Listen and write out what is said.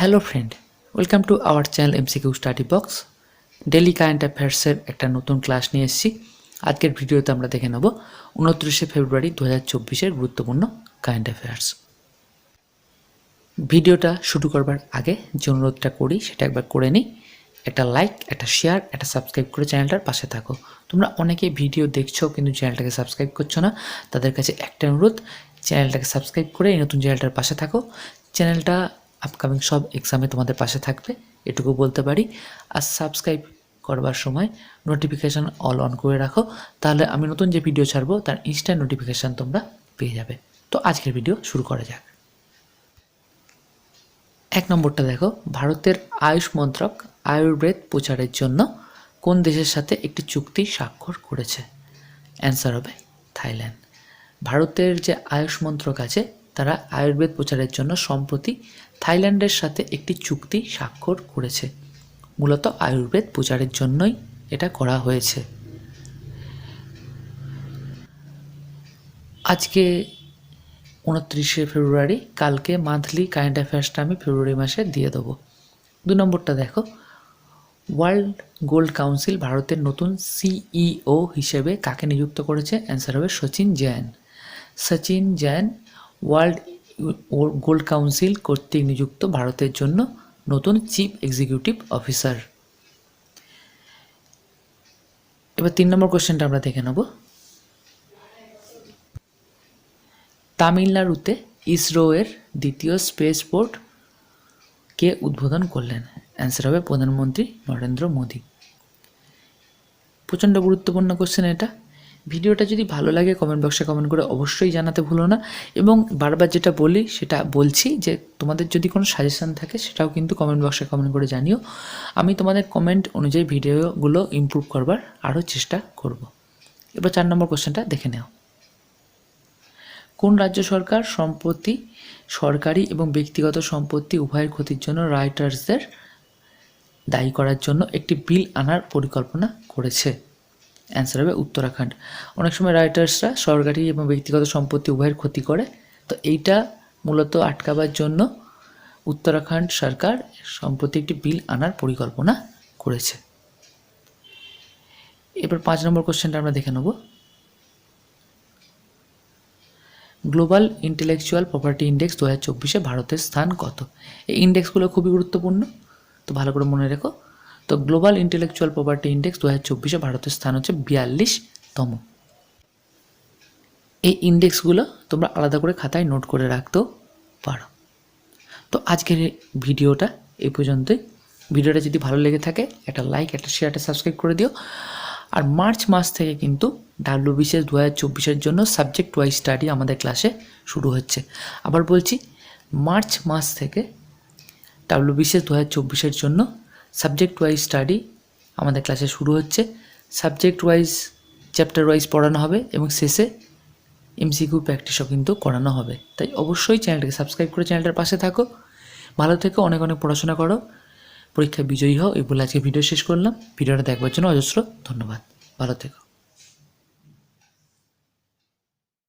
Hello friend welcome to our channel MCQ study box daily current অ্যাফেয়ার্সের একটা নতুন class নিয়ে এসেছি। আজকের ভিডিওতে আমরা দেখে নেব উনত্রিশে ফেব্রুয়ারি দু হাজার চব্বিশের গুরুত্বপূর্ণ কারেন্ট অ্যাফেয়ার্স ভিডিওটা শুরু করবার আগে যে অনুরোধটা করি, সেটা একবার করে নিই। একটা লাইক একটা শেয়ার একটা সাবস্ক্রাইব করে চ্যানেলটার পাশে থাকো। তোমরা অনেকে ভিডিও দেখছ কিন্তু চ্যানেলটাকে সাবস্ক্রাইব করছ না, তাদের কাছে একটা অনুরোধ চ্যানেলটাকে সাবস্ক্রাইব করে এই নতুন চ্যানেলটার পাশে থাকো। চ্যানেলটা আপকামিং সব এক্সামে তোমাদের পাশে থাকবে, এটুকু বলতে পারি। আর সাবস্ক্রাইব করবার সময় নোটিফিকেশান অল অন করে রাখো, তাহলে আমি নতুন যে ভিডিও ছাড়বো, তার ইনস্ট্যান্ট নোটিফিকেশান তোমরা পেয়ে যাবে। তো আজকের ভিডিও শুরু করা যাক। এক নম্বরটা দেখো, ভারতের আয়ুষ মন্ত্রক আয়ুর্বেদ প্রচারের জন্য কোন দেশের সাথে একটি চুক্তি স্বাক্ষর করেছে? অ্যান্সার হবে থাইল্যান্ড। ভারতের যে আয়ুষ মন্ত্রক আছে তারা আয়ুর্বেদ প্রচারের জন্য সম্প্রতি থাইল্যান্ডের সাথে একটি চুক্তি স্বাক্ষর করেছে। মূলত আয়ুর্বেদ প্রচারের জন্যই এটা করা হয়েছে। আজকে উনত্রিশে ফেব্রুয়ারি, কালকে মান্থলি কারেন্ট অ্যাফেয়ার্সটা আমি ফেব্রুয়ারি মাসে দিয়ে দেবো। দু নম্বরটা দেখো। ওয়ার্ল্ড গোল্ড কাউন্সিল ভারতের নতুন সিইও হিসেবে কাকে নিযুক্ত করেছে? অ্যান্সার হবে Sachin Jain. Sachin Jain world gold council কর্তৃক নিযুক্ত ভারতের জন্য নতুন চিফ এক্সিকিউটিভ অফিসার। এবার তিন নম্বর কোশ্চেনটা আমরা দেখে নেব। তামিলনাড়ুতে ইসরোয়ের দ্বিতীয় স্পেস পোর্ট কে উদ্বোধন করলেন? অ্যান্সার হবে প্রধানমন্ত্রী নরেন্দ্র মোদী। প্রচণ্ড গুরুত্বপূর্ণ কোশ্চেন এটা। ভিডিওটা যদি ভালো লাগে কমেন্ট বক্সে কমেন্ট করে অবশ্যই জানাতে ভুলো না। এবং বারবার যেটা বলি, সেটা বলছি যে তোমাদের যদি কোনো সাজেশান থাকে, সেটাও কিন্তু কমেন্ট বক্সে কমেন্ট করে জানিও। আমি তোমাদের কমেন্ট অনুযায়ী ভিডিওগুলো ইমপ্রুভ করবার আরও চেষ্টা করব। এবার চার নম্বর কোশ্চেনটা দেখে নাও। কোন রাজ্য সরকার সম্পত্তি, সরকারি এবং ব্যক্তিগত সম্পত্তি উভয়ের ক্ষতির জন্য রাইটার্সদের দায়ী করার জন্য একটি বিল আনার পরিকল্পনা করেছে? অ্যান্সার হবে উত্তরাখণ্ড। অনেক সময় রাইটার্সরা সরকারি এবং ব্যক্তিগত সম্পত্তি উভয়ের ক্ষতি করে। তো এইটা মূলত আটকাবার জন্য উত্তরাখণ্ড সরকার সম্প্রতি একটি বিল আনার পরিকল্পনা করেছে। এবার পাঁচ নম্বর কোশ্চেনটা আমরা দেখে নেব। গ্লোবাল ইন্টেলেকচুয়াল প্রপার্টি ইন্ডেক্স দু হাজার চব্বিশে ভারতের স্থান কত? এই ইন্ডেক্সগুলো খুবই গুরুত্বপূর্ণ। তো ভালো করে মনে রেখো। তো গ্লোবাল ইন্টেলেকচুয়াল প্রপার্টি ইন্ডেক্স দু হাজার চব্বিশে ভারতের স্থান হচ্ছে বিয়াল্লিশতম। এই ইন্ডেক্সগুলো তোমরা আলাদা করে খাতায় নোট করে রাখতেও পারো। তো আজকের ভিডিওটা এই পর্যন্তই। ভিডিওটা যদি ভালো লেগে থাকে, একটা লাইক একটা শেয়ার একটা সাবস্ক্রাইব করে দিও। আর মার্চ মাস থেকে কিন্তু ডাব্লিউ বিসিএস দু হাজার চব্বিশের জন্য সাবজেক্ট ওয়াইজ স্টাডি আমাদের ক্লাসে শুরু হচ্ছে। আবার বলছি, মার্চ মাস থেকে ডাব্লিউ বিসিএস দু হাজার চব্বিশের জন্য সাবজেক্ট ওয়াইজ স্টাডি আমাদের ক্লাসে শুরু হচ্ছে। সাবজেক্ট ওয়াইজ চ্যাপ্টার ওয়াইজ পড়ানো হবে এবং শেষে এমসিকিউ প্র্যাকটিসও কিন্তু করানো হবে। তাই অবশ্যই চ্যানেলটাকে সাবস্ক্রাইব করে চ্যানেলটার পাশে থাকো। ভালো থেকো, অনেক অনেক পড়াশোনা করো। পরীক্ষা বিজয়ী হও, এই বলে আজকে ভিডিও শেষ করলাম। ভিডিওটা দেখবার জন্য অজস্র ধন্যবাদ। ভালো থেকো।